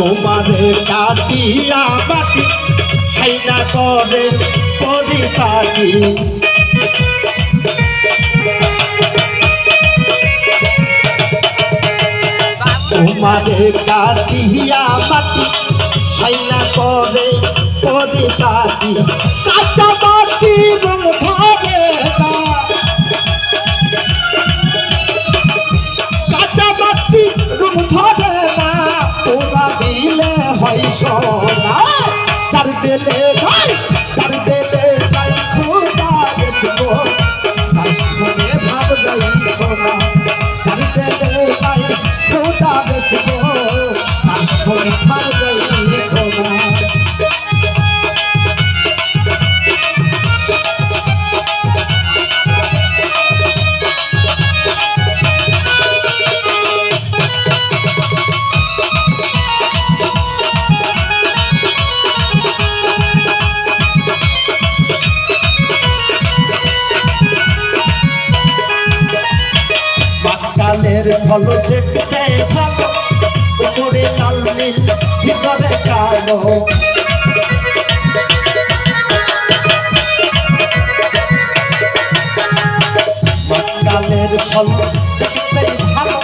তোমারে কাটিয়া বাটি সাইনা করে পরিপাটি। তোমারে কাটিয়া বাটি সাইনা করে পরিপাটি। কাঁচা দিলে হয় সোনা। সার দিলে ভাই সার দিলে তাই খোদা বেচবো তার সঙ্গে ভাব যাই সোনা সার দিলে তাই খোদা বেচবো সঙ্গে ভাব যাই মাকালের ফল দেখতে ভালো লাল নীল ভিতরে কালো। মাকালের ফল দেখতে ভালো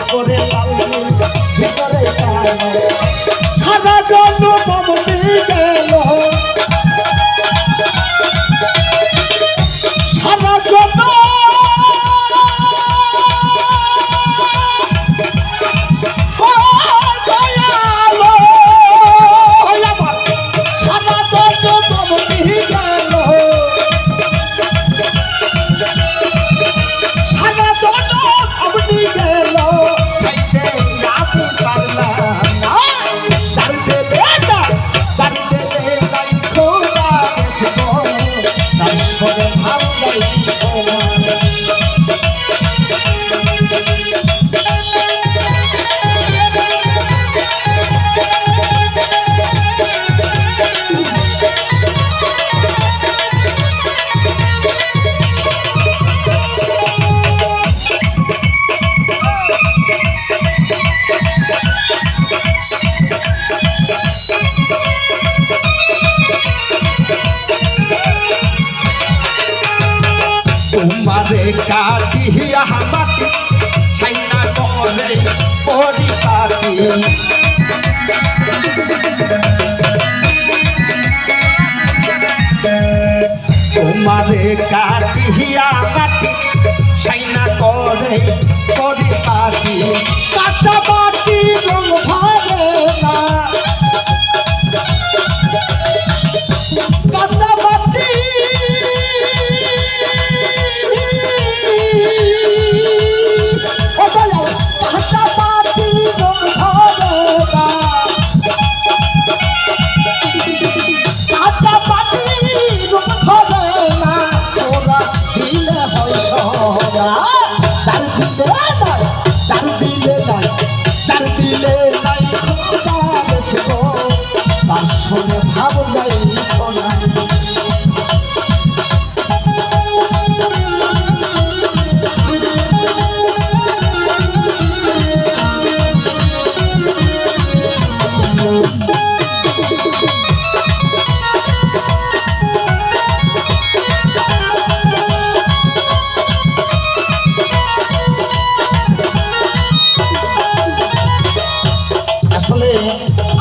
উপরে লাল নীল ভিতরে কালো। সারা তোমারে কাটিয়া মাটি সাইনা কাটিয়া মাটি সাইনা করে পরিপাটি কাঁচা ভাব নাই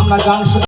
আমরা গান